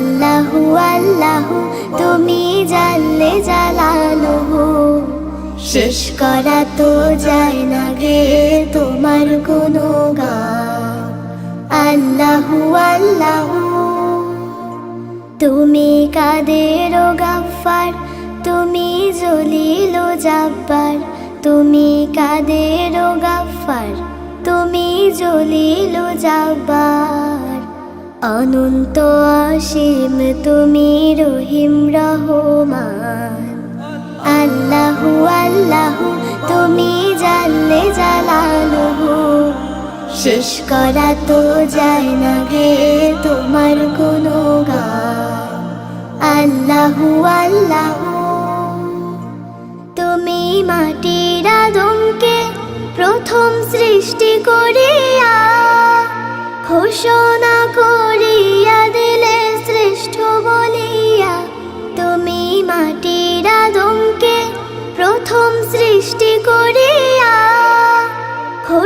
আল্লাহু আল্লাহু, তুমি জানলে জালালুহু শেষ করা তো যায় না গে তোমার কোনো গান আল্লাহু আল্লাহু, তুমি কাদের গাফার তুমি জলিল জাব্বার। তুমি কাদের গাফার তুমি জলিল জাব্বার। অনন্ত অসীম তুমি রহিম রহমান। আল্লাহু আল্লাহু, তুমি জানলে জালালুহু। শেষ করা তো যায় না গে তোমার কোনো আল্লাহু আল্লাহু, তুমি মাটির আদমকে প্রথম সৃষ্টি করিয়া ঘোষণা করিয়া